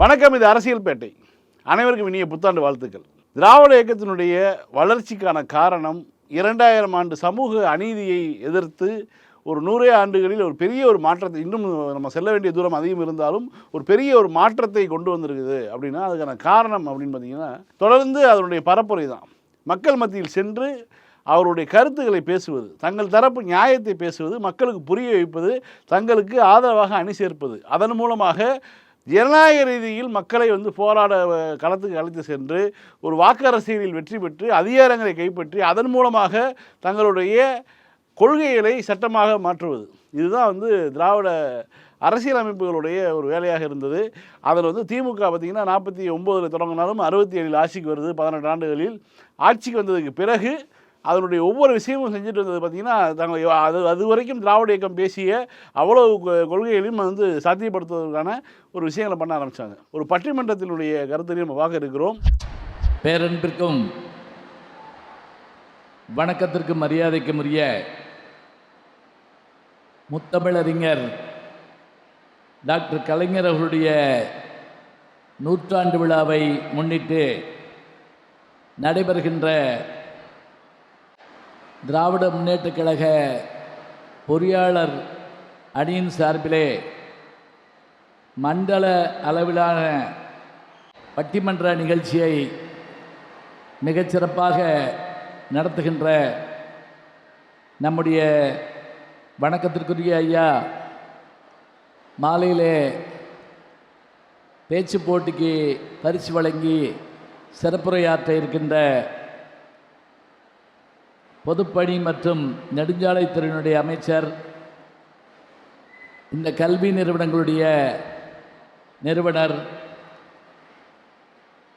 வணக்கம் இது அரசியல் பேட்டை அனைவருக்கும் இனிய புத்தாண்டு வாழ்த்துக்கள். திராவிட இயக்கத்தினுடைய வளர்ச்சிக்கான காரணம் இரண்டாயிரம் ஆண்டு சமூக அநீதியை எதிர்த்து ஒரு நூறே ஆண்டுகளில் ஒரு பெரிய ஒரு மாற்றத்தை இன்னும் நம்ம செல்ல வேண்டிய தூரம் அதிகம் இருந்தாலும் ஒரு பெரிய ஒரு மாற்றத்தை கொண்டு வந்திருக்குது அப்படின்னா அதுக்கான காரணம் அப்படின்னு பார்த்தீங்கன்னா தொடர்ந்து அதனுடைய பரப்புரை தான். மக்கள் மத்தியில் சென்று அவருடைய கருத்துக்களை பேசுவது தங்கள் தரப்பு நியாயத்தை பேசுவது மக்களுக்கு புரிய வைப்பது தங்களுக்கு ஆதரவாக அணி சேர்ப்பது அதன் மூலமாக ஜனநாயக ரீதியில் மக்களை வந்து போராட களத்துக்கு அழைத்து சென்று ஒரு வாக்கு அரசியலில் வெற்றி பெற்று அதிகாரங்களை கைப்பற்றி அதன் மூலமாக தங்களுடைய கொள்கைகளை சட்டமாக மாற்றுவது. இதுதான் வந்து திராவிட அரசியல் அமைப்புகளுடைய ஒரு வேலையாக இருந்தது. அதில் வந்து திமுக பார்த்திங்கன்னா நாற்பத்தி ஒம்போதில் தொடங்கினாலும் அறுபத்தி ஏழில் ஆட்சிக்கு வருது. பதினெட்டு ஆண்டுகளில் ஆட்சிக்கு வந்ததுக்கு பிறகு அதனுடைய ஒவ்வொரு விஷயமும் செஞ்சுட்டு இருந்தது பார்த்திங்கன்னா தாங்கள் அது அது வரைக்கும் திராவிட இயக்கம் பேசிய அவ்வளோ கொ- கொள்கைகளையும் வந்து சாத்தியப்படுத்துவதற்கான ஒரு விஷயங்களை பண்ண ஆரம்பித்தாங்க ஒரு பட்டிமன்றத்தினுடைய கருத்திலையும் நம்ம பார்க்க இருக்கிறோம். பேரன்பிற்கும் வணக்கத்திற்கும் மரியாதைக்கும் உரிய முத்தமிழறிஞர் டாக்டர் கலைஞர் அவர்களுடைய நூற்றாண்டு விழாவை முன்னிட்டு நடைபெறுகின்ற திராவிட முன்னேற்றக் கழக பொறியாளர் அணியின் சார்பிலே மண்டல அளவிலான பட்டிமன்ற நிகழ்ச்சியை மிகச்சிறப்பாக நடத்துகின்ற நம்முடைய வணக்கத்திற்குரிய ஐயா மாலையிலே பேச்சு போட்டிக்கு பரிசு வழங்கி சிறப்புரையாற்ற இருக்கின்ற பொதுப்பணி மற்றும் நெடுஞ்சாலைத்துறையினுடைய அமைச்சர் இந்த கல்வி நிறுவனங்களுடைய நிறுவனர்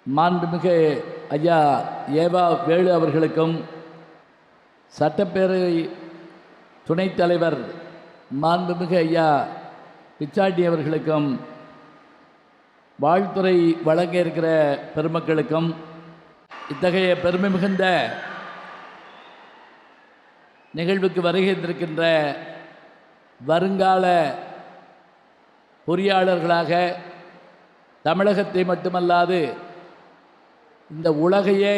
மாண்புமிகு ஐயா ஏவா வேலு அவர்களுக்கும் சட்டப்பேரவை துணைத் தலைவர் மாண்புமிகு ஐயா பிச்சாண்டி அவர்களுக்கும் வாழ்த்துறை வழங்க இருக்கிற பெருமக்களுக்கும் இத்தகைய பெருமை மிகுந்த நிகழ்வுக்கு வருகை தந்திருக்கின்ற வருங்கால பொறியாளர்களாக தமிழகத்தை மட்டுமல்லாது இந்த உலகையே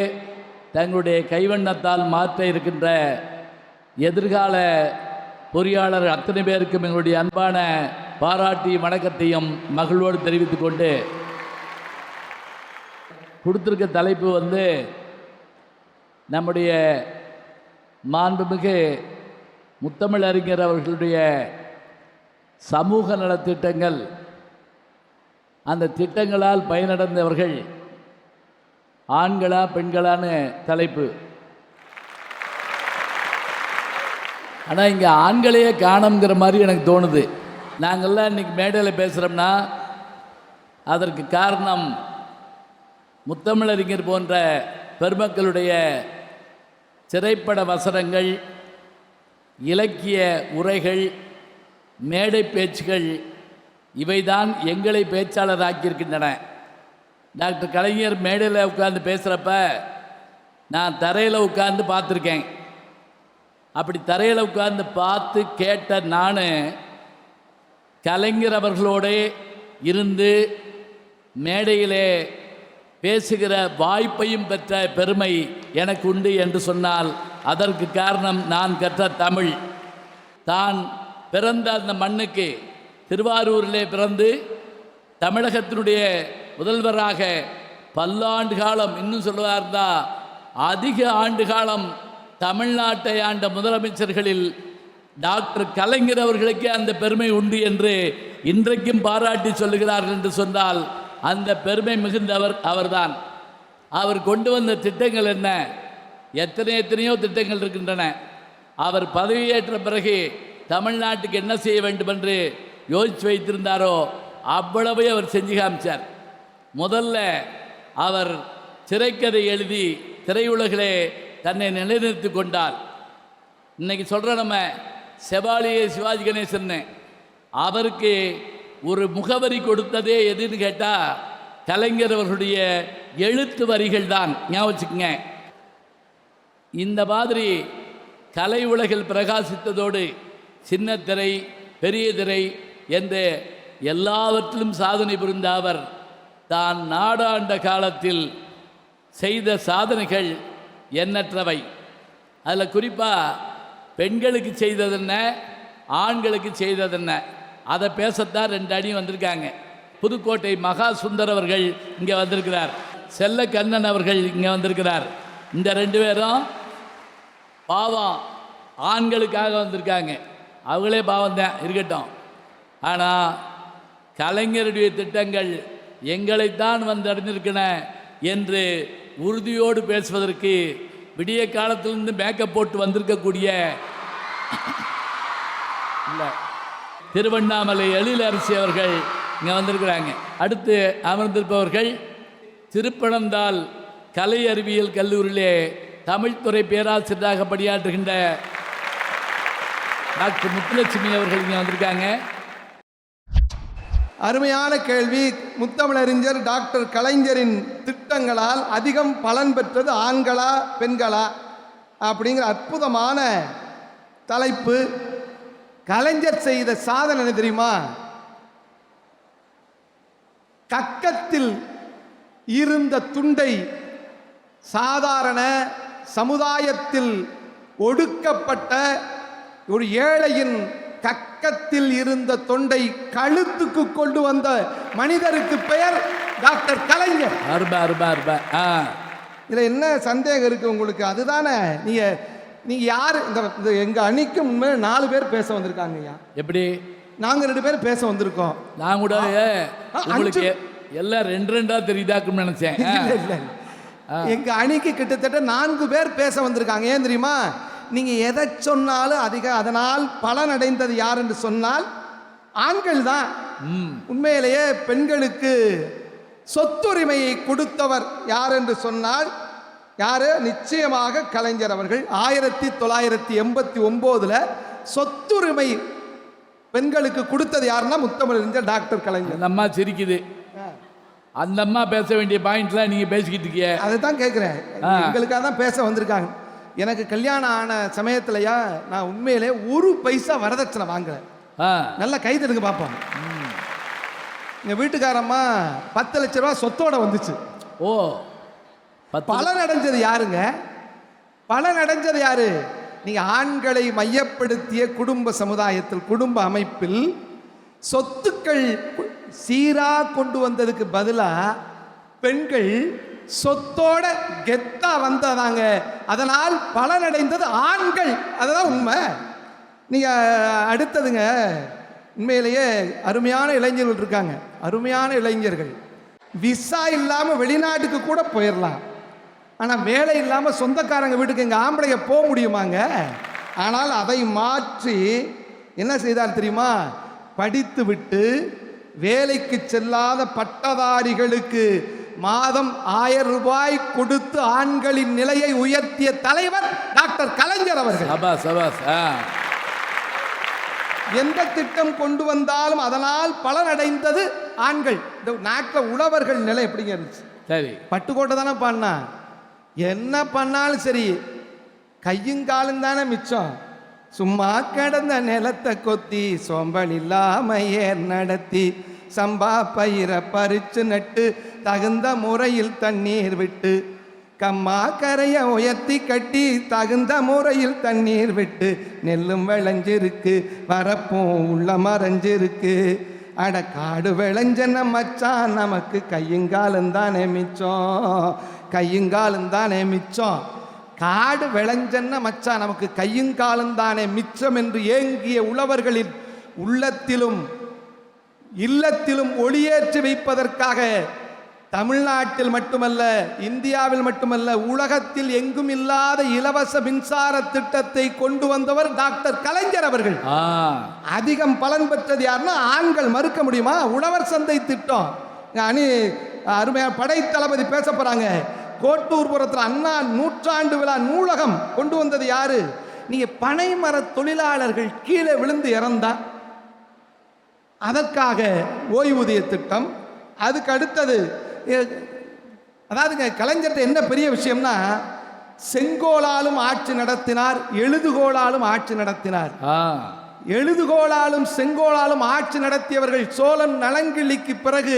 தங்களுடைய கைவண்ணத்தால் மாற்ற இருக்கின்ற எதிர்கால பொறியாளர் அத்தனை பேருக்கும் எங்களுடைய அன்பான பாராட்டி வணக்கத்தையும் மகிழ்வோடு தெரிவித்துக் கொண்டு கொடுத்துருக்க தலைப்பு வந்து நம்முடைய மாண்புமிகு முத்தமிழறிஞர் அவர்களுடைய சமூக நலத்திட்டங்கள். அந்த திட்டங்களால் பயனடைந்தவர்கள் ஆண்களா பெண்களான்னு தலைப்பு. ஆனால் இங்கே ஆண்களையே காணுங்கிற மாதிரி எனக்கு தோணுது. நாங்கள்லாம் இன்னைக்கு மேடையில் பேசுகிறோம்னா அதற்கு காரணம் முத்தமிழறிஞர் போன்ற பெருமக்களுடைய திரைப்பட வசனங்கள் இலக்கிய உரைகள் மேடை பேச்சுகள் இவைதான் எங்களை பேச்சாளராக்கியிருக்கின்றன. டாக்டர் கலைஞர் மேடையில் உட்கார்ந்து பேசுகிறப்ப நான் தரையில் உட்கார்ந்து பார்த்துருக்கேன். அப்படி தரையில் உட்கார்ந்து பார்த்து கேட்ட நான் கலைஞர் அவர்களோட இருந்து மேடையிலே பேசுகிற வாய்ப்பையும் பெற்ற பெருமை எனக்கு உண்டு என்று சொன்னால் அதற்கு காரணம் நான் கற்ற தமிழ். தான் பிறந்த அந்த மண்ணுக்கு திருவாரூரிலே பிறந்து தமிழகத்தினுடைய முதல்வராக பல்லாண்டு காலம் இன்னும் சொல்லுவார்ந்தா அதிக ஆண்டு காலம் தமிழ்நாட்டை ஆண்ட முதலமைச்சர்களில் டாக்டர் கலைஞர் அவர்களுக்கே அந்த பெருமை உண்டு என்று இன்றைக்கும் பாராட்டி சொல்லுகிறார்கள் என்று சொன்னால் அந்த பெருமை மிகுந்தவர் அவர்தான். அவர் கொண்டு வந்த திட்டங்கள் என்ன? எத்தனை எத்தனையோ திட்டங்கள் இருக்கின்றன. அவர் பதவியேற்ற பிறகு தமிழ்நாட்டுக்கு என்ன செய்ய வேண்டும் என்று யோசித்து வைத்திருந்தாரோ அவ்வளவே அவர் செஞ்சு காமிச்சார். முதல்ல அவர் திரைக்கதை எழுதி திரையுலகிலே தன்னை நிலைநிறுத்தி கொண்டார். இன்னைக்கு சொல்கிற நம்ம செவாலிய சிவாஜி கணேசன் அவருக்கு ஒரு முகவரி கொடுத்ததே எதுன்னு கேட்டால் கலைஞர் அவர்களுடைய எழுத்து வரிகள் தான். ஞாபகம் இந்த மாதிரி கலை உலகில் பிரகாசித்ததோடு சின்ன திரை பெரிய திரை என்று எல்லாவற்றிலும் சாதனை புரிந்த அவர் தான் நாடாண்ட காலத்தில் செய்த சாதனைகள் எண்ணற்றவை. அதில் குறிப்பாக பெண்களுக்கு செய்ததென்ன ஆண்களுக்கு செய்ததென்ன அதை பேசத்தான் ரெண்டு அடி வந்திருக்காங்க. புதுக்கோட்டை மகா சுந்தர் அவர்கள் இங்கே வந்திருக்கிறார். செல்ல கண்ணன் அவர்கள் இங்கே வந்திருக்கிறார். இந்த ரெண்டு பேரும் பாவம் ஆண்களுக்காக வந்திருக்காங்க. அவங்களே பாவம் தான் இருக்கட்டும். ஆனால் கலைஞருடைய திட்டங்கள் எங்களைத்தான் வந்தடைஞ்சிருக்கின என்று உறுதியோடு பேசுவதற்கு விடிய காலத்திலிருந்து மேக்கப் போட்டு வந்திருக்கக்கூடிய இல்லை. திருவண்ணாமலை எழிலரசி அவர்கள் இங்கே வந்திருக்கிறாங்க. அடுத்து அமர்ந்திருப்பவர்கள் திருப்பணந்தால் கலை அறிவியல் கல்லூரியிலே தமிழ்துறை பேராசிரியராக பணியாற்றுகின்ற டாக்டர் முத்துலட்சுமி அவர்கள் இங்கே வந்திருக்காங்க. அருமையான கேள்வி. முத்தமிழறிஞர் டாக்டர் கலைஞரின் திட்டங்களால் அதிகம் பலன் பெற்றது ஆண்களா பெண்களா? அப்படிங்கிற அற்புதமான தலைப்பு. கலைஞர் செய்த சாதனை தெரியுமா? கக்கத்தில் இருந்த துண்டை சாதாரண சமுதாயத்தில் ஒடுக்கப்பட்ட ஒரு ஏழையின் கக்கத்தில் இருந்த தொண்டை கழுத்துக்கு கொண்டு வந்த மனிதருக்கு பெயர் டாக்டர் கலைஞர். அருபா அருபா அருபா ஆ. இதில் என்ன சந்தேகம் இருக்கு உங்களுக்கு? அதுதானே. நீங்க நீங்க யார்? இந்த இந்த எங்க அணிக்கு உண்மையில நாலு பேர் பேச வந்திருக்காங்க ஐயா. எப்படி? நாங்க ரெண்டு பேரும் பேச வந்திருக்கோம். நான் கூட உங்களுக்கு எல்லாம் ரெண்டு ரெண்டா தெரியுதாக்கும்னு நினைச்சேன். இல்ல இல்ல எங்க அணிக்கு கிட்டத்தட்ட நான்கு பேர் பேச வந்திருக்காங்க. ஏன் தெரியுமா? நீங்க எதை சொன்னாலும் அதிக அதனால் பலன் அடைந்தது யார் என்று சொன்னால் ஆண்கள் தான். உண்மையிலேயே பெண்களுக்கு சொத்துரிமையை கொடுத்தவர் யார் என்று சொன்னால் யாரு? நிச்சயமாக கலைஞர் அவர்கள். ஆயிரத்தி தொள்ளாயிரத்தி எண்பத்தி ஒம்போதுல சொத்துரிமை பெண்களுக்கு கொடுத்தது யாருன்னா முத்தமிழறிஞர் டாக்டர் கலைஞர். அந்த அம்மா சிரிக்குது. அந்த அம்மா பேச வேண்டிய பாயிண்ட்லாம் நீங்க பேசிக்கிட்டு இருக்கீங்க அதை தான் கேட்குறேன். எங்களுக்காக தான் பேச வந்திருக்காங்க. எனக்கு கல்யாணம் ஆன சமயத்துலயா நான் உண்மையிலே ஒரு பைசா வரதட்சணை வாங்கல. நல்லா கை தடுங்க பார்ப்போம் எங்கள் வீட்டுக்காரம்மா பத்து லட்ச ரூபா சொத்தோட வந்துச்சு. ஓ. பலன் அடைஞ்சது யாருங்க? பலன் அடைஞ்சது யாரு? நீங்க ஆண்களை மையப்படுத்திய குடும்ப சமுதாயத்தில் குடும்ப அமைப்பில் சொத்துக்கள் கு- சீரா கொண்டு வந்ததுக்கு பதிலா பெண்கள் சொத்தோட கெத்தா வந்ததாங்க. அதனால் பலனடைந்தது ஆண்கள். அதுதான் உண்மை. நீங்க அடுத்ததுங்க உண்மையிலேயே அருமையான இளைஞர்கள் இருக்காங்க. அருமையான இளைஞர்கள். விசா இல்லாம வெளிநாட்டுக்கு கூட போயிடலாம் ஆனா வேலை இல்லாம சொந்தக்காரங்க வீட்டுக்கு எங்க ஆம்பளைங்க போக முடியுமாங்க? ஆனால் அதை மாற்றி என்ன செய்தார் தெரியுமா? படித்து விட்டு வேலைக்கு செல்லாத பட்டதாரிகளுக்கு மாதம் ஆயிரம் ரூபாய் கொடுத்து ஆண்களின் நிலையை உயர்த்திய தலைவர் டாக்டர் கலைஞர் அவர்கள். எந்த திட்டம் கொண்டு வந்தாலும் அதனால் பலனடைந்தது ஆண்கள். இந்த நாட்டில் உழவர்கள் நிலை எப்படிங்க இருந்துச்சு? சரி. பட்டுக்கோட்டை தானே பண்ணா என்ன பண்ணாலும் சரி. கையும் காலும் தானே மிச்சம். சும்மா கிடந்த நிலத்தை கொத்தி சோம்பல் இல்லாம ஏர் நடத்தி சம்பா பயிரை பறிச்சு நட்டு தகுந்த முறையில் தண்ணீர் விட்டு கம்மா கரையை உயர்த்தி கட்டி தகுந்த முறையில் தண்ணீர் விட்டு நெல்லும் விளைஞ்சிருக்கு வரப்பும் உள்ள மறைஞ்சிருக்கு. அட காடு விளைஞ்சன மச்சான் நமக்கு கையுங்காலும் தானே மிச்சம். கையுங்காலும் தானே மிச்சம்? காடு விளைஞ்சன மச்சான் நமக்கு கையுங்காலும் தானே மிச்சம் என்று ஏங்கிய உழவர்களின் உள்ளத்திலும் இல்லத்திலும் ஒளியேற்றி வைப்பதற்காக தமிழ்நாட்டில் மட்டுமல்ல இந்தியாவில் மட்டுமல்ல உலகத்தில் எங்கும் இல்லாத இலவச மின்சார திட்டத்தை கொண்டு வந்தவர் டாக்டர் கலைஞர் அவர்கள். அதிகம் பலன் பெற்றது யாருன்னா ஆண்கள் மறுக்க முடியுமா? உழவர் சந்தை திட்டம். அணி அருமையா படை தளபதி பேச போறாங்க. கோட்டூர்புரத்தில் அண்ணா நூற்றாண்டு விழா நூலகம் கொண்டு வந்தது யாரு? நீங்க பனைமர தொழிலாளர்கள் கீழே விழுந்து இறந்தா. அதற்காக ஓய்வூதிய திட்டம். அதுக்கு அடுத்தது அதாவதுங்க கலைஞர்கிட்ட என்ன பெரிய விஷயம்னா செங்கோலாலும் ஆட்சி நடத்தினார் எழுதுகோலாலும் ஆட்சி நடத்தினார். ஆ. எழுதுகோலாலும் செங்கோலாலும் ஆட்சி நடத்தியவர்கள் சோழன் நலங்கிள்ளிக்கு பிறகு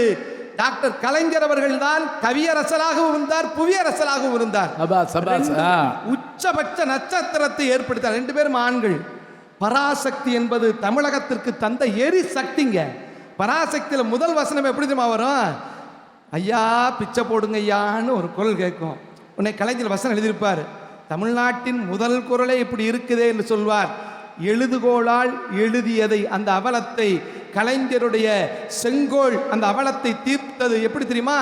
டாக்டர் கலைஞர் அவர்கள் தான் கவியரசராகவும் இருந்தார் புவியரசராகவும் இருந்தார். உச்சபட்ச நட்சத்திரத்தை ஏற்படுத்தார் ரெண்டு பேரும் ஆண்கள். பராசக்தி என்பது தமிழகத்திற்கு தந்த எரி சக்திங்க பராசக்தியில் முதல் வசனம் எப்படி தெரியுமா வரும்? ஐயா பிச்சை போடுங்க ஐயான்னு ஒரு குரல் கேட்கும். உன்னை கலைஞர் வசனம் எழுதியிருப்பார். தமிழ்நாட்டின் முதல் குரலே இப்படி இருக்குதே என்று சொல்வார். எழுதுகோளால் எழுதியதை அந்த அவலத்தை கலைஞருடைய செங்கோல் அந்த அவலத்தை தீர்த்தது. எப்படி தெரியுமா?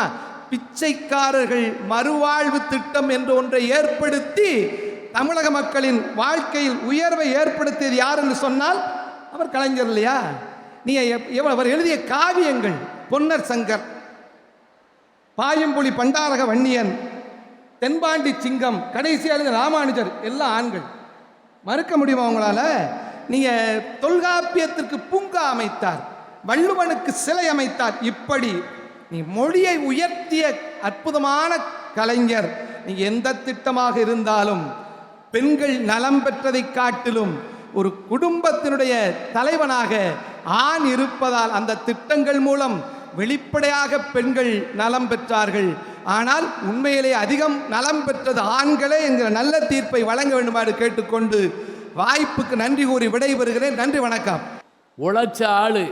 பிச்சைக்காரர்கள் மறுவாழ்வு திட்டம் என்ற ஒன்றை ஏற்படுத்தி தமிழக மக்களின் வாழ்க்கையில் உயர்வை ஏற்படுத்தியது யார் என்று சொன்னால் அவர் கலைஞர் இல்லையா? நீ அவர் எழுதிய காவியங்கள் பொன்னர் சங்கர் பாயம்புலி பண்டாரக வன்னியன் தென்பாண்டி சிங்கம் கடைசி எழுதிய ராமானுஜர் எல்லாம் ஆண்கள். மறுக்க முடியுமா அவங்களால நீங்க தொல்காப்பியத்திற்கு பூங்கா அமைத்தார் வள்ளுவனுக்கு சிலை அமைத்தார். இப்படி நீ மொழியை உயர்த்திய அற்புதமான கலைஞர் நீ எந்த திட்டமாக இருந்தாலும் பெண்கள் நலம் பெற்றதைக் காட்டிலும் ஒரு குடும்பத்தினுடைய தலைவனாக ஆண் இருப்பதால் அந்த திட்டங்கள் மூலம் வெளிப்படையாக பெண்கள் நலம் பெற்றார்கள். ஆனால் உண்மையிலே அதிகம் நலம் பெற்றது ஆண்களே என்கிற நல்ல தீர்ப்பை வழங்க வேண்டுமாறு கேட்டுக்கொண்டு வாய்ப்புக்கு நன்றி கூறி விடைபெறுகிறேன். நன்றி வணக்கம். உழைச்ச ஆள்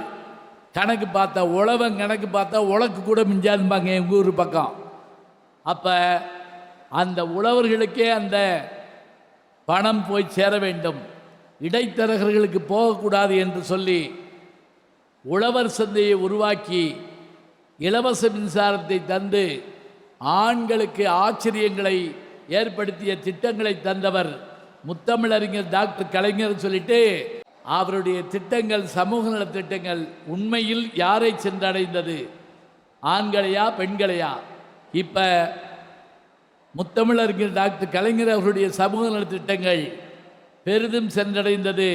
கணக்கு பார்த்தா உழவன் கணக்கு பார்த்தா உழக்கு கூட மிஞ்சாதும்பாங்க எங்கள் ஊர் பக்கம். அப்போ அந்த உழவர்களுக்கே அந்த பணம் போய் சேர வேண்டும். இடைத்தரகர்களுக்கு போகக்கூடாது என்று சொல்லி உழவர் சந்தையை உருவாக்கி இலவச மின்சாரத்தை தந்து ஆண்களுக்கு ஆச்சரியங்களை ஏற்படுத்திய திட்டங்களை தந்தவர் முத்தமிழறிஞர் டாக்டர் கலைஞர் சொல்லிட்டு அவருடைய திட்டங்கள் சமூக நலத் திட்டங்கள் உண்மையில் யாரை சென்றடைந்தது? ஆண்களையா பெண்களையா? இப்போ முத்தமிழறிஞர் டாக்டர் கலைஞர் அவருடைய சமூக நலத் திட்டங்கள் பெரிதும் சென்றடைந்தது.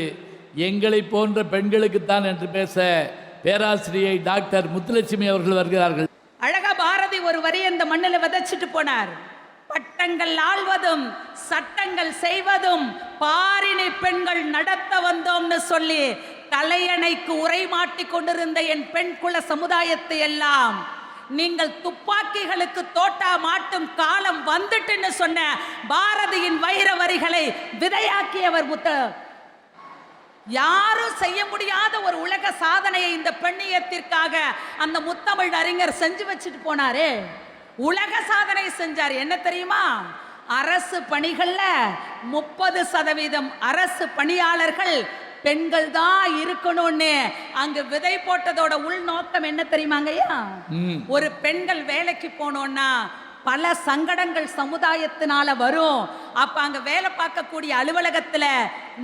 எங்களை போன்ற பெண்களுக்குத்தான் என்று பேச பேராசிரியை டாக்டர் முத்துலட்சுமி அவர்கள் வருகிறார்கள். அழகா பாரதி ஒரு வரி இந்த மண்ணில் விதைச்சிட்டு போனார். பட்டங்கள் ஆள்வதும் சட்டங்கள் செய்வதும் பாரினை பெண்கள் நடத்த வந்தோம்னு சொல்லி தலையணைக்கு உரை மாட்டிக் கொண்டிருந்த என் பெண் குல சமுதாயத்தை எல்லாம் நீங்கள் துப்பாக்கிகளுக்கு தோட்டா மாட்டும் காலம் வந்துட்டுன்னு சொன்ன பாரதியின் வைர வரிகளை விதையாக்கியவர் முத்த. யாரும் செய்ய முடியாத ஒரு உலக சாதனையை இந்த பெண்ணியத்திற்காக அந்த முத்தமிழ் அறிஞர் செஞ்சு வச்சுட்டு போனாரே. உலக சாதனை செஞ்சார். என்ன தெரியுமா? அரசு பணிகள்ல முப்பது சதவீதம் அரசு பணியாளர்கள் பெண்கள் தான் இருக்கணும்னு. அங்க விதை போட்டதோட உள்நோக்கம் என்ன தெரியுமாங்கய்யா. ஒரு பெண்கள் வேலைக்கு போனோம்னா பல சங்கடங்கள் சமுதாயத்தினால வரும். அப்ப அங்க வேலை பார்க்கக்கூடிய அலுவலகத்துல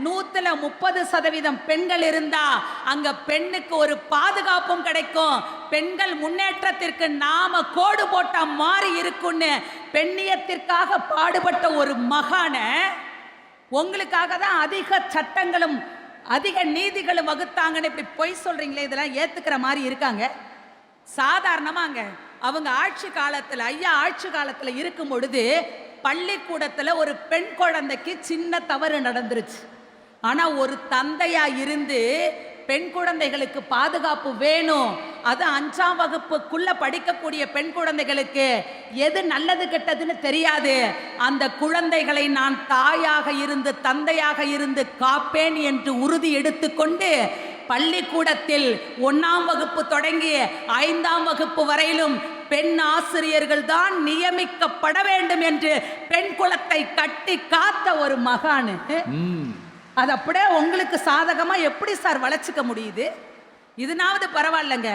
நூத்துல முப்பது சதவீதம் பெண்கள் இருந்தா அங்க பெண்ணுக்கு ஒரு பாதுகாப்பும் கிடைக்கும். பெண்கள் முன்னேற்றத்திற்கு நாம கோடு போட்டா மாறி இருக்கும்னு பெண்ணியத்திற்காக பாடுபட்ட ஒரு மகான உங்களுக்காக தான் அதிக சட்டங்களும் அதிக நீதிகளும் வகுத்தாங்கன்னு இப்படி பொய் சொல்றீங்களே இதெல்லாம் ஏத்துக்கிற மாதிரி இருக்காங்க. சாதாரணமாங்க. அவங்க ஆட்சி காலத்தில் ஐயா ஆட்சி காலத்தில் இருக்கும் பொழுது பள்ளிக்கூடத்தில் ஒரு பெண் குழந்தைக்கு சின்ன தவறு நடந்துருச்சு. ஆனால் ஒரு தந்தையா இருந்து பெண் குழந்தைகளுக்கு பாதுகாப்பு வேணும். அது அஞ்சாம் வகுப்புக்குள்ள படிக்கக்கூடிய பெண் குழந்தைகளுக்கு எது நல்லது கெட்டதுன்னு தெரியாது. அந்த குழந்தைகளை நான் தாயாக இருந்து தந்தையாக இருந்து காப்பேன் என்று உறுதி எடுத்துக்கொண்டு பள்ளிக்கூடத்தில் ஒன்றாம் வகுப்பு தொடங்கி ஐந்தாம் வகுப்பு வரையிலும் பெண் ஆசிரியர்கள் தான் நியமிக்கப்பட வேண்டும் என்று பெண் குலத்தை கட்டி காத்த ஒரு மகானு. அது அப்படியே உங்களுக்கு சாதகமா எப்படி சார் வளைச்சுக்க முடியுது? இதனாவது பரவாயில்லைங்க.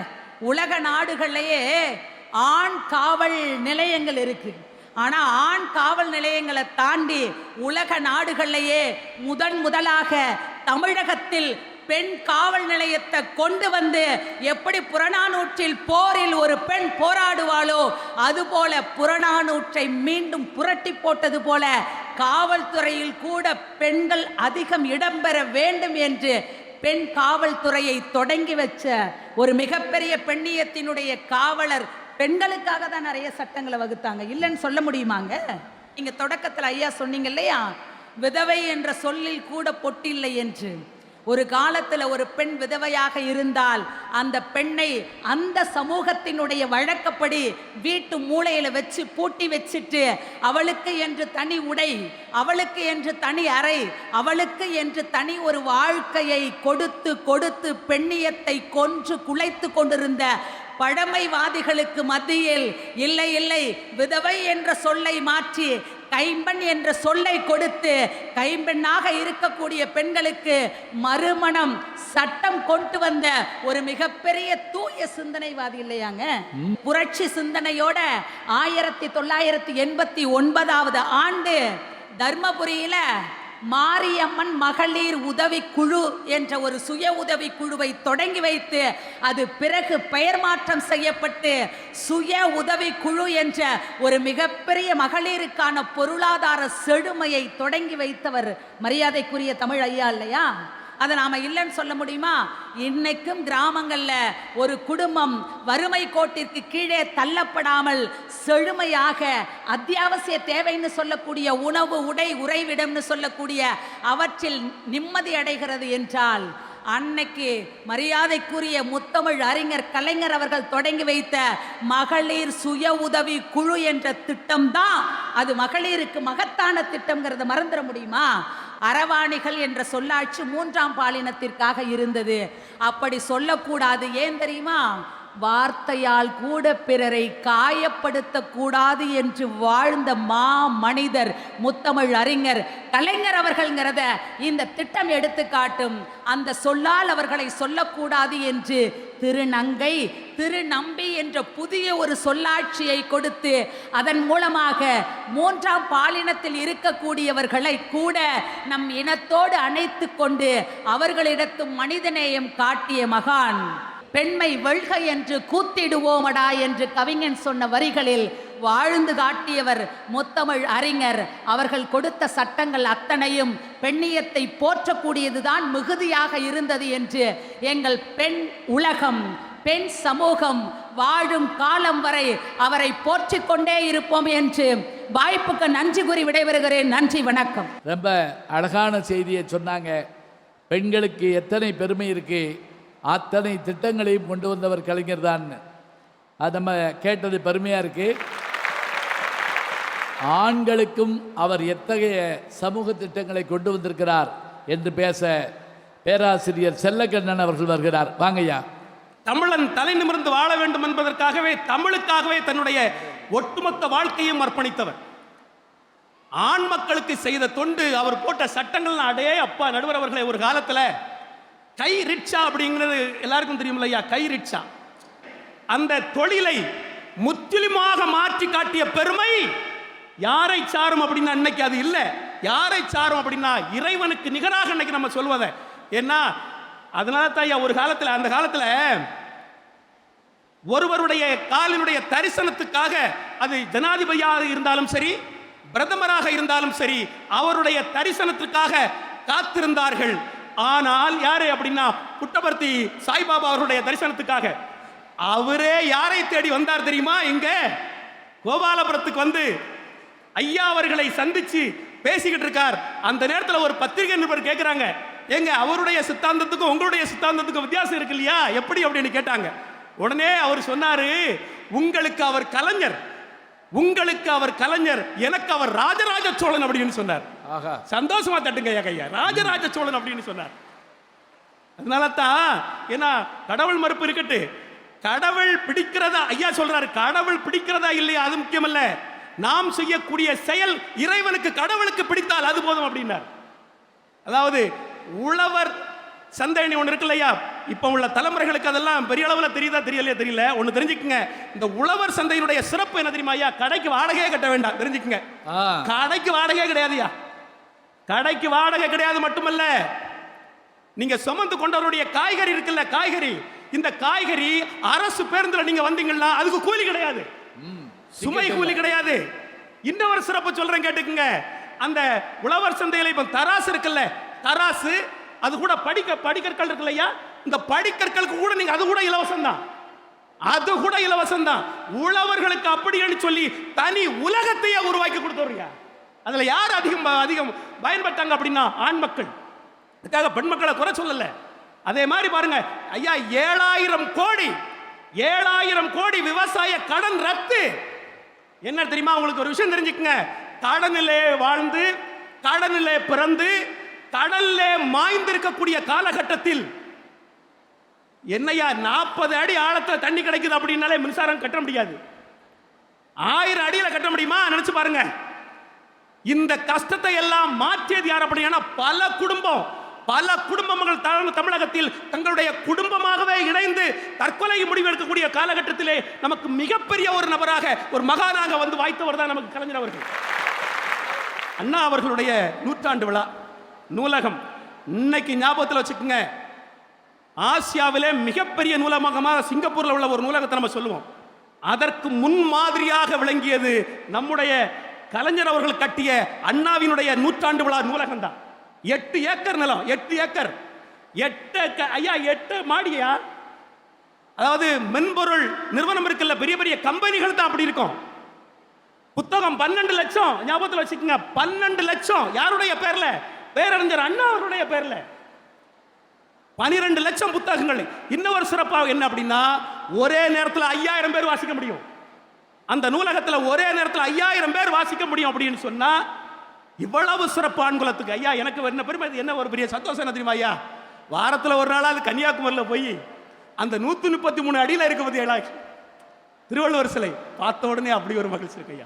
உலக நாடுகள்லயே ஆண் காவல் நிலையங்கள் இருக்கு. ஆனா ஆண் காவல் நிலையங்களை தாண்டி உலக நாடுகள்லயே முதன் முதலாக தமிழகத்தில் பெண் காவல் நிலையத்தை கொண்டு வந்து எப்படி புறநானூற்றில் போரில் ஒரு பெண் போராடுவாளோ அதுபோல புறநானூற்றை மீண்டும் புரட்டி போட்டது போல காவல்துறையில் கூட பெண்கள் அதிகம் இடம்பெற வேண்டும் என்று பெண் காவல்துறையை தொடங்கி வச்ச ஒரு மிகப்பெரிய பெண்ணியத்தினுடைய காவலர் பெண்களுக்காக தான் நிறைய சட்டங்களை வகுத்தாங்க. இல்லைன்னு சொல்ல முடியுமாங்க? நீங்க தொடக்கத்தில் ஐயா சொன்னீங்க இல்லையா? விதவை என்ற சொல்லில் கூட பொட்டில்லை என்று. ஒரு காலத்தில் ஒரு பெண் விதவையாக இருந்தால் அந்த பெண்ணை அந்த சமூகத்தினுடைய வழக்கப்படி வீட்டு மூலையில் வச்சு பூட்டி வச்சுட்டு அவளுக்கு என்று தனி உடை அவளுக்கு என்று தனி அறை அவளுக்கு என்று தனி ஒரு வாழ்க்கையை கொடுத்து கொடுத்து பெண்ணியத்தை கொன்று குலைத்து கொண்டிருந்த பழமைவாதிகளுக்கு மத்தியில் இல்லை இல்லை விதவை என்ற சொல்லை மாற்றி கைம்பெண் என்ற சொல்லை கொடுத்து கைம்பெண்ணாக இருக்கக்கூடிய பெண்களுக்கு மறுமணம் சட்டம் கொண்டு வந்த ஒரு மிகப்பெரிய தூய சிந்தனைவாதி இல்லையாங்க? புரட்சி சிந்தனையோட ஆயிரத்தி தொள்ளாயிரத்தி எண்பத்தி ஒன்பதாவது ஆண்டு தர்மபுரியில மாரியம்மன் மகளிர் உதவி குழு என்ற ஒரு சுய உதவி குழுவை தொடங்கி வைத்து அது பிறகு பெயர் மாற்றம் செய்யப்பட்டு சுய உதவி குழு என்ற ஒரு மிகப்பெரிய மகளிருக்கான பொருளாதார செழுமையை தொடங்கி வைத்தவர் மரியாதைக்குரிய தமிழ் ஐயா இல்லையா? அதை நாம இல்லைன்னு சொல்ல முடியுமா? இன்னைக்கும் கிராமங்களில் ஒரு குடும்பம் வறுமை கோட்டிற்கு கீழே தள்ளப்படாமல் செழுமையாக அத்தியாவசிய தேவைன்னு சொல்லக்கூடிய உணவு உடை உறைவிடம்னு சொல்லக்கூடிய அவற்றில் நிம்மதி அடைகிறது என்றால் அன்னைக்கு மரியாதைக்குரிய முத்தமிழ் அறிஞர் கலைஞர் அவர்கள் தொடங்கி வைத்த மகளிர் சுய உதவி குழு என்ற திட்டம் தான் அது மகளிருக்கு மகத்தான திட்டம்ங்கிறத மறந்துட முடியுமா? அரவாணிகள் என்ற சொல்லாட்சி மூன்றாம் பாலினத்திற்காக இருந்தது. அப்படி சொல்லக்கூடாது. ஏன் தெரியுமா? வார்த்தையால் கூட பிறரை காயப்படுத்தக்கூடாது என்று வாழ்ந்த மா மனிதர் முத்தமிழ் அறிஞர் கலைஞர் அவர்கள்ங்கிறத இந்த திட்டம் எடுத்து காட்டும் அந்த சொல்லால் அவர்களை சொல்லக்கூடாது என்று திருநங்கை திருநம்பி என்ற புதிய ஒரு சொல்லாட்சியை கொடுத்து அதன் மூலமாக மூன்றாம் பாலினத்தில் இருக்கக்கூடியவர்களை கூட நம் இனத்தோடு அணைத்து கொண்டு அவர்களிடத்தும் மனிதநேயம் காட்டிய மகான். பெண்மை வெள்க என்று கூத்திடுவோமடா என்று கவிஞன் சொன்ன வரிகளில் வாழ்ந்து காட்டியவர் முத்தமிழ் அறிஞர். அவர்கள் கொடுத்த சட்டங்கள் அத்தனையும் பெண்ணியத்தை போற்றக்கூடியதுதான் மிகுதியாக இருந்தது என்று எங்கள் பெண் உலகம் பெண் சமூகம் வாழும் காலம் வரை அவரை போற்றிக் கொண்டே இருப்போம் என்று வாய்ப்புக்கு நன்றி கூறி விடைபெறுகிறேன். நன்றி வணக்கம். ரொம்ப அழகான செய்தியை சொன்னாங்க. பெண்களுக்கு எத்தனை பெருமை இருக்கு? அத்தனை திட்டங்களையும் கொண்டு வந்தவர் கலைஞர் தான். அது நம்ம கேட்டது பெருமையாக இருக்குது ஆண்களுக்கும் அவர் எத்தகைய சமூக திட்டங்களை கொண்டு வந்திருக்கிறார் என்று பேச பேராசிரியர் செல்லக்கண்ணன் அவர்கள் வருகிறார். வாங்கய்யா தமிழன் தலை நிமிர்ந்து வாழ வேண்டும் என்பதற்காகவே தமிழுக்காகவே தன்னுடைய ஒட்டுமொத்த வாழ்க்கையும் அர்ப்பணித்தவர். ஆண் மக்களுக்கு செய்த தொண்டு அவர் போட்ட சட்டங்கள் அடையே அப்பா நடுவர் அவர்களை ஒரு காலத்துல கை ரிக்ஷா அப்படிங்கிறது எல்லாருக்கும் தெரியுமில்ல ஐயா கை ரிக்ஷா அந்த தொழிலை முற்றிலுமாக மாற்றி காட்டிய பெருமை யாரை சாரும் அப்படின்னா அன்னைக்கு அது இல்லை. யாரை சாரும் அப்படின்னா இறைவனுக்கு நிகராக அன்னைக்கு நம்ம சொல்வதை. ஏன்னா அதனால தான் ஐயா ஒரு காலத்தில் அந்த காலத்தில் ஒருவருடைய காலினுடைய தரிசனத்துக்காக அது ஜனாதிபதியாக இருந்தாலும் சரி பிரதமராக இருந்தாலும் சரி அவருடைய தரிசனத்துக்காக காத்திருந்தார்கள். ஆனால் யாரு அப்படின்னா புட்டபர்த்தி சாய்பாபா அவருடைய தரிசனத்துக்காக. அவரே யாரை தேடி வந்தார் தெரியுமா? இங்க கோபாலபுரத்துக்கு வந்து ஐயா அவர்களை சந்திச்சு பேசிக்கிட்டு இருக்கார். அந்த நேரத்தில் ஒரு பத்திரிகை நிருபர் கேட்குறாங்க ஏங்க அவருடைய சித்தாந்தத்துக்கும் உங்களுடைய சித்தாந்தத்துக்கும் வித்தியாசம் இருக்கு இல்லையா? எப்படி அப்படின்னு கேட்டாங்க. உடனே அவர் சொன்னாரு உங்களுக்கு அவர் கலைஞர். உங்களுக்கு அவர் கலைஞர். எனக்கு அவர் ராஜராஜ சோழன் அப்படின்னு சொன்னார். சந்தோஷமா தட்டுங்க ஐயா கையா. ராஜராஜ சோழன் அப்படின்னு சொன்னார். அதனால தான் ஏன்னா கடவுள் மறுப்பு இருக்கட்டு. கடவுள் பிடிக்கிறதா ஐயா சொல்றாரு கடவுள் பிடிக்கிறதா இல்லையா அது முக்கியமல்ல. நாம் செய்யக்கூடிய செயல் இறைவனுக்கு கடவுளுக்கு பிடித்தால் அது போதும் அப்படின்னார். அதாவது உழவர் சந்தைனி ஒன்று இருக்கு இல்லையா இப்போ உள்ள தலைமுறைகளுக்கு அதெல்லாம் பெரிய அளவில் தெரியுதா தெரியலையா தெரியல. ஒன்று தெரிஞ்சுக்குங்க. இந்த உழவர் சந்தையினுடைய சிறப்பு என்ன தெரியுமா ஐயா கடைக்கு வாடகையே கட்ட வேண்டாம் தெரிஞ்சுக்குங்க. கடைக்கு வாடகை கிடையாதுயா கடைக்கு வாடகை கிடையாது மட்டுமல்ல. நீங்க சுமந்து கொண்டவருடைய காய்கறி இருக்குல்ல காய்கறி. இந்த காய்கறி அரசு பேருந்துல நீங்க வந்தீங்கன்னா அதுக்கு கூலி கிடையாது. சுமை கூலி கிடையாது. இன்னொரு சிறப்பு சொல்றேன் கேட்டுக்குங்க. அந்த உழவர் சந்தையில இப்ப தராசு இருக்குல்ல தராசு அது கூட படிக்க படிக்கற்கள் இருக்கு இல்லையா இந்த படிக்கற்களுக்கு கூட நீங்க அது கூட இலவசம் தான். அது கூட இலவசம் தான். உழவர்களுக்கு அப்படின்னு சொல்லி தனி உலகத்தையே உருவாக்கி கொடுத்தவருங்க அதில் யார் அதிகம் அதிகம் பயன்பட்டாங்க அப்படின்னா ஆண் மக்கள். அதுக்காக பெண் மக்களை குறை சொல்லலை. அதே மாதிரி பாருங்க ஐயா ஏழாயிரம் கோடி ஏழாயிரம் கோடி விவசாய கடன் ரத்து. என்ன தெரியுமா உங்களுக்கு ஒரு விஷயம் தெரிஞ்சுக்கங்க? கடனிலே வாழ்ந்து கடனிலே பிறந்து கடல்லே மாய்ந்திருக்கக்கூடிய காலகட்டத்தில் என்னையா நாற்பது அடி ஆழத்தில் தண்ணி கிடைக்குது அப்படின்னாலே மின்சாரம் கட்ட முடியாது. ஆயிரம் அடியில் கட்ட முடியுமா? நினைச்சு பாருங்க. இந்த கஷ்டத்தை எல்லாம் மாற்றியது யார் அப்படின்னா பல குடும்பம் பல குடும்பங்கள் த- தமிழகத்தில் தங்களுடைய குடும்பமாகவே இணைந்து தற்கொலை முடிவெடுக்கக்கூடிய காலகட்டத்திலே நமக்கு மிகப்பெரிய ஒரு நபராக ஒரு மகானாக வந்து வாய்த்தவர் தான் நமக்கு கலைஞர் அவர்கள். அண்ணா அவர்களுடைய நூற்றாண்டு விழா நூலகம். இன்னைக்கு ஞாபகத்தில் வச்சுக்கோங்க. ஆசியாவிலே மிகப்பெரிய நூலகமாக சிங்கப்பூரில் உள்ள ஒரு நூலகத்தை நம்ம சொல்லுவோம். அதற்கு முன் மாதிரியாக விளங்கியது நம்முடைய கலைஞர் அவர்கள் கட்டிய அண்ணாவினுடைய நூற்றாண்டு விழா நூலகம் தான் எட்டு ஏக்கர் நிலம் எட்டு ஏக்கர். எட்டு ஏக்கர் ஐயா எட்டு மாடியா? அதாவது மென்பொருள் நிறுவனம் இருக்குல்ல பெரிய பெரிய கம்பெனிகள் தான் அப்படி இருக்கும். புத்தகம் பன்னெண்டு லட்சம் ஞாபகத்தில் வச்சுக்கோங்க பன்னெண்டு லட்சம். யாருடைய பேரில்? பேரறிஞர் அண்ணா அவருடைய பேர்ல. பனிரெண்டு லட்சம் புத்தகங்கள். இன்னொரு சிறப்பாக என்ன அப்படின்னா ஒரே நேரத்தில் ஐயாயிரம் பேர் வாசிக்க முடியும். அந்த நூலகத்தில் ஒரே நேரத்தில் ஐயாயிரம் பேர் வாசிக்க முடியும் அப்படின்னு சொன்னால் இவ்வளவு சிறப்பு ஆண்குலத்துக்கு. ஐயா எனக்கு என்ன பெருமை என்ன ஒரு பெரிய சந்தோஷம் என்ன தெரியுமா ஐயா? வாரத்தில் ஒரு நாளாவது கன்னியாகுமரியில் போய் அந்த நூற்றி முப்பத்தி மூணு அடியில் இருக்க பத்தி திருவள்ளுவர் சிலை. பார்த்த உடனே அப்படி ஒரு மகிழ்ச்சி இருக்கு ஐயா.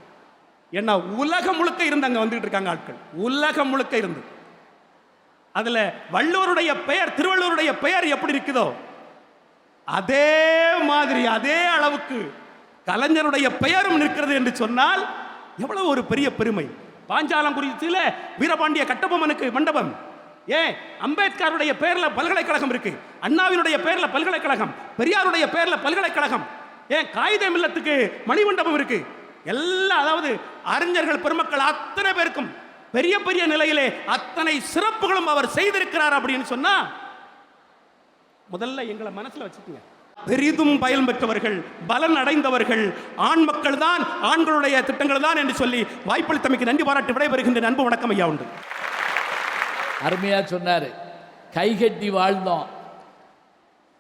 ஏன்னா உலகம் முழுக்க இருந்து அங்கே வந்துகிட்டு இருக்காங்க ஆட்கள். உலகம் முழுக்க இருந்து. அதுல வள்ளுவருடைய பெயர் திருவள்ளுவருடைய பெயர் எப்படி இருக்குதோ அதே மாதிரி அதே அளவுக்கு கலைஞருடைய பெயரும் நிற்கிறது என்று சொன்னால் எவ்வளவு ஒரு பெரிய பெருமை. பாஞ்சாலங்குறிச்சியில வீரபாண்டிய கட்டபொம்மனுக்கு மண்டபம். ஏன்? அம்பேத்கருடைய பேர்ல பல்கலைக்கழகம் இருக்கு. அண்ணாவினுடைய பேர்ல பல்கலைக்கழகம். பெரியாருடைய பேர்ல பல்கலைக்கழகம். ஏன்? காகித மில்லத்துக்கு மணிமண்டபம் இருக்கு. எல்லாம் அதாவது அறிஞர்கள் பெருமக்கள் அத்தனை பேருக்கும் பெரிய பெரிய நிலையிலே அத்தனை சிறப்புகளும் அவர் செய்திருக்கிறார் அப்படின்னு சொன்னா முதல்ல எங்களை மனசுல வச்சுக்கோங்க. பெரிதும் பயன் பெற்றவர்கள் பலன் அடைந்தவர்கள் ஆண் மக்கள் தான் ஆண்களுடைய திட்டங்கள் தான் என்று சொல்லி வாய்ப்பளித்தமைக்கு நன்றி பாராட்டி விடைபெறுகின்ற அன்பு வணக்கம் ஐயா உண்டு. அருமையாக சொன்னார். கைகட்டி வாழ்ந்தோம்.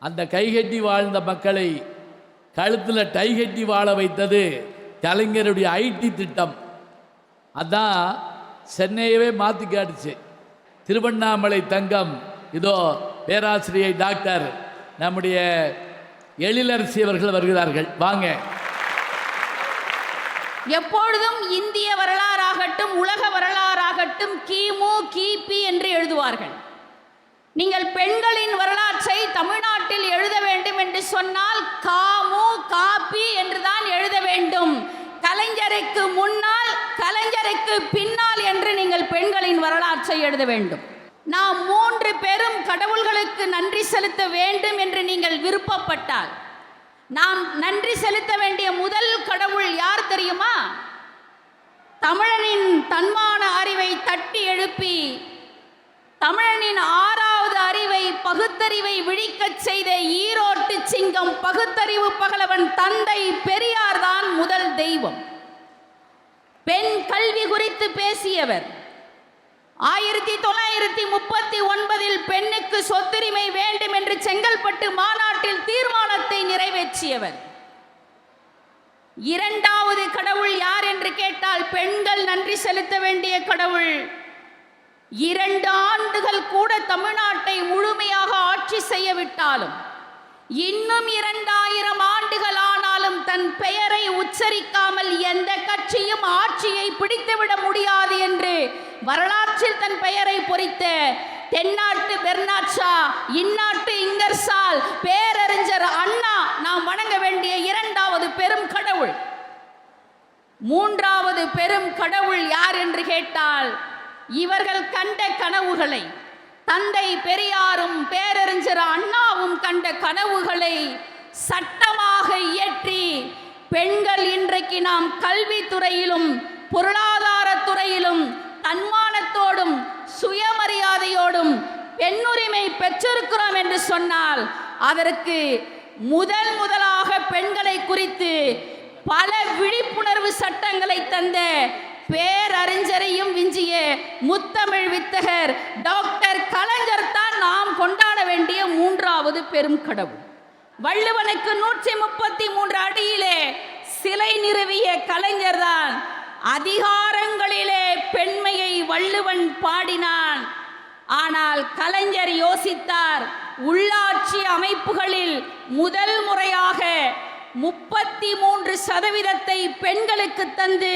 அந்த கைகட்டி வாழ்ந்த மக்களை கழுத்தில் டைகட்டி வாழ வைத்தது கலைஞருடைய ஐடி திட்டம். அதான் சென்னையவே மாற்றி காட்டுச்சு. திருவண்ணாமலை தங்கம் இதோ பேராசிரியை டாக்டர் நம்முடைய எழிலரசி அவர்கள் வருகிறார்கள். வாங்க. எப்பொழுதும் இந்திய வரலாறாகட்டும் உலக வரலாறாகட்டும் கிமு கிபி என்று எழுதுவார்கள். நீங்கள் பெண்களின் வரலாற்றை தமிழ்நாட்டில் எழுத வேண்டும் என்று சொன்னால் காமு காப்பி என்றுதான் எழுத வேண்டும். கலைஞருக்கு முன்னால் கலைஞருக்கு பின்னால் என்று நீங்கள் பெண்களின் வரலாற்றை எழுத வேண்டும். நாம் மூன்று பெரும் கடவுள்களுக்கு நன்றி செலுத்த வேண்டும் என்று நீங்கள் விருப்பப்பட்டால் நாம் நன்றி செலுத்த வேண்டிய முதல் கடவுள் யார் தெரியுமா? தமிழனின் தன்மான அறிவை தட்டி எழுப்பி தமிழனின் ஆறாவது அறிவை பகுத்தறிவை விழிக்கச் செய்த ஈரோட்டு சிங்கம் பகுத்தறிவு பகலவன் தந்தை பெரியார் தான் முதல் தெய்வம். பெண் கல்வி குறித்து பேசியவர் ஆயிரத்தி தொள்ளாயிரத்தி முப்பத்தி ஒன்பதில் பெண்ணுக்கு சொத்துரிமை வேண்டும் என்று செங்கல்பட்டு மாநாட்டில் தீர்மானத்தை நிறைவேற்றியவர். இரண்டாவது கடவுள் யார் என்று கேட்டால் பெண்கள் நன்றி செலுத்த வேண்டிய கடவுள். இரண்டு ஆண்டுகள் கூட தமிழ்நாட்டை முழுமையாக ஆட்சி செய்யவிட்டாலும் இன்னும் இரண்டாயிரம் ஆண்டுகளான ஆனாலும் தன் பெயரை உச்சரிக்காமல் எந்த கட்சியும் ஆட்சியை பிடித்துவிட முடியாது என்று வரலாற்றில் தன் பெயரை பொறித்த தென்னாட்டு பெர்னாட்சா இந்நாட்டு இங்கர்சால் பேரறிஞர் அண்ணா நாம் வணங்க வேண்டிய இரண்டாவது பெரும் கடவுள். மூன்றாவது பெரும் கடவுள் யார் என்று கேட்டால் இவர்கள் கண்ட கனவுகளை தந்தை பெரியாரும் பேரறிஞர் அண்ணாவும் கண்ட கனவுகளை சட்டமாக இயற்றி பெண்கள் இன்றைக்கு நாம் கல்வித்துறையிலும் பொருளாதாரத் துறையிலும் தன்மானத்தோடும் சுயமரியாதையோடும் பெண்ணுரிமை பெற்றிருக்கிறோம் என்று சொன்னால் அதற்கு முதல் முதலாக பெண்களை குறித்து பல விழிப்புணர்வு சட்டங்களை தந்த பேரறிஞரையும் விஞ்சிய முத்தமிழ் வித்தகர் டாக்டர் கலைஞர் தான் நாம் கொண்டாட வேண்டிய மூன்றாவது பெரும் கடவுள். வள்ளுவனுக்கு நூற்றி முப்பத்தி மூன்று அடியிலே சிலை நிறுவிய கலைஞர்தான் அதிகாரங்களிலே பெண்மையை வள்ளுவன் பாடினான். ஆனால் கலைஞர் யோசித்தார் உள்ளாட்சி அமைப்புகளில் முதல் முறையாக முப்பத்தி மூன்று சதவீதத்தை பெண்களுக்கு தந்து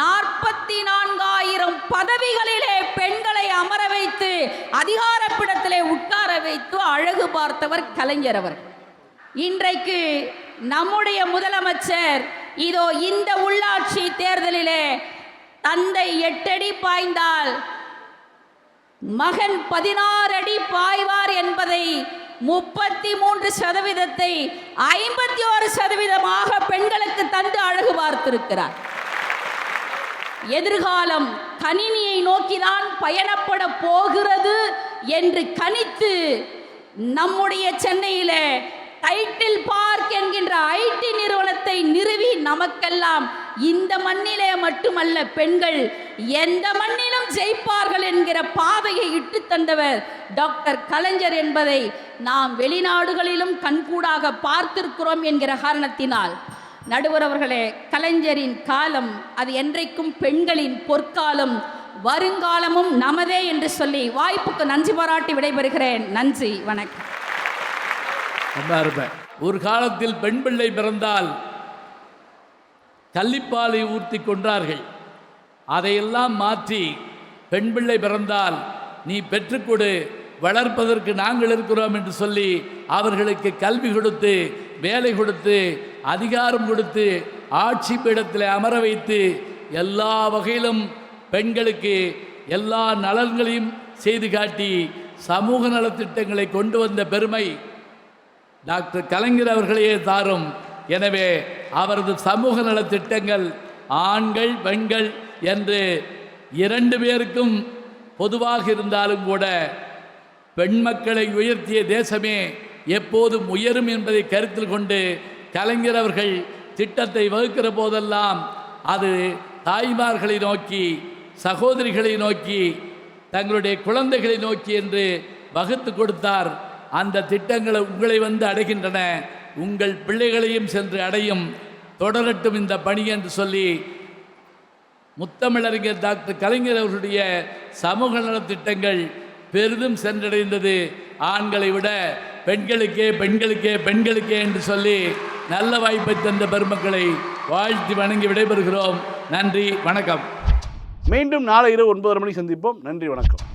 நாற்பத்தி நான்காயிரம் பதவிகளிலே பெண்களை அமர வைத்து அதிகாரப்பிடத்திலே உட்கார வைத்து அழகு பார்த்தவர் கலைஞர் அவர்கள். இன்றைக்கு நம்முடைய முதலமைச்சர் இதோ இந்த உள்ளாட்சி தேர்தலிலே தந்தை எட்டடி பாய்ந்தால் மகன் பதினாறு அடி பாய்வார் என்பதை முப்பத்தி மூன்று சதவீதத்தை ஐம்பத்தி ஒரு சதவீதமாக பெண்களுக்கு தந்து அழகு பார்த்திருக்கிறார். எதிர்காலம் கணினியை நோக்கிதான் பயணப்பட போகிறது என்று கணித்து நம்முடைய சென்னையில டைட்டில் பார்க் என்கின்ற ஐடி நிறுவனத்தை நிறுவி நமக்கெல்லாம் இந்த மண்ணிலே மட்டுமல்ல பெண்கள் எந்த மண்ணிலும் ஜெயிப்பார்கள் என்கிற பாதையை இட்டு தந்தவர் டாக்டர் கலைஞர் என்பதை நாம் வெளிநாடுகளிலும் கண்கூடாக பார்த்திருக்கிறோம் என்கிற காரணத்தினால். நடுவரவர்களே கலைஞரின் காலம் அது என்றைக்கும் பெண்களின் பொற்காலம் வருங்காலமும் நமதே என்று சொல்லி வாய்ப்புக்கு நன்றி பாராட்டி விடைபெறுகிறேன். நன்றி வணக்கம். நல்லா இருப்பேன் ஒரு காலத்தில் பெண் பிள்ளை பிறந்தால் கள்ளிப்பாலை ஊர்த்தி கொன்றார்கள். அதையெல்லாம் மாற்றி பெண் பிள்ளை பிறந்தால் நீ பெற்றுக்கொடு வளர்ப்பதற்கு நாங்கள் இருக்கிறோம் என்று சொல்லி அவர்களுக்கு கல்வி கொடுத்து வேலை கொடுத்து அதிகாரம் கொடுத்து ஆட்சி பீடத்தில் அமர வைத்து எல்லா வகையிலும் பெண்களுக்கு எல்லா நலன்களையும் செய்து காட்டி சமூக நலத்திட்டங்களை கொண்டு வந்த பெருமை டாக்டர் கலைஞர் அவர்களையே தாரும். எனவே அவரது சமூக நலத்திட்டங்கள் ஆண்கள் பெண்கள் என்று இரண்டு பேருக்கும் பொதுவாக இருந்தாலும் கூட பெண் மக்களை உயர்த்திய தேசமே எப்போதும் உயரும் என்பதை கருத்தில் கொண்டு கலைஞர் அவர்கள் திட்டத்தை வகுக்கிற போதெல்லாம் அது தாய்மார்களை நோக்கி சகோதரிகளை நோக்கி தங்களுடைய குழந்தைகளை நோக்கி என்று வகுத்து கொடுத்தார். அந்த திட்டங்களை உங்களை வந்து அடைகின்றன. உங்கள் பிள்ளைகளையும் சென்று அடையும். தொடரட்டும் இந்த பணி என்று சொல்லி முத்தமிழறிஞர் டாக்டர் கலைஞர் அவர்களுடைய சமூக நலத்திட்டங்கள் பெரிதும் சென்றடைந்தது. ஆண்களை விட பெண்களுக்கே பெண்களுக்கே பெண்களுக்கே என்று சொல்லி நல்ல வாய்ப்பை தந்த பெருமக்களை வாழ்த்தி வணங்கி விடைபெறுகிறோம். நன்றி வணக்கம். மீண்டும் நாளை இரவு ஒன்பதரை மணிக்கு சந்திப்போம். நன்றி வணக்கம்.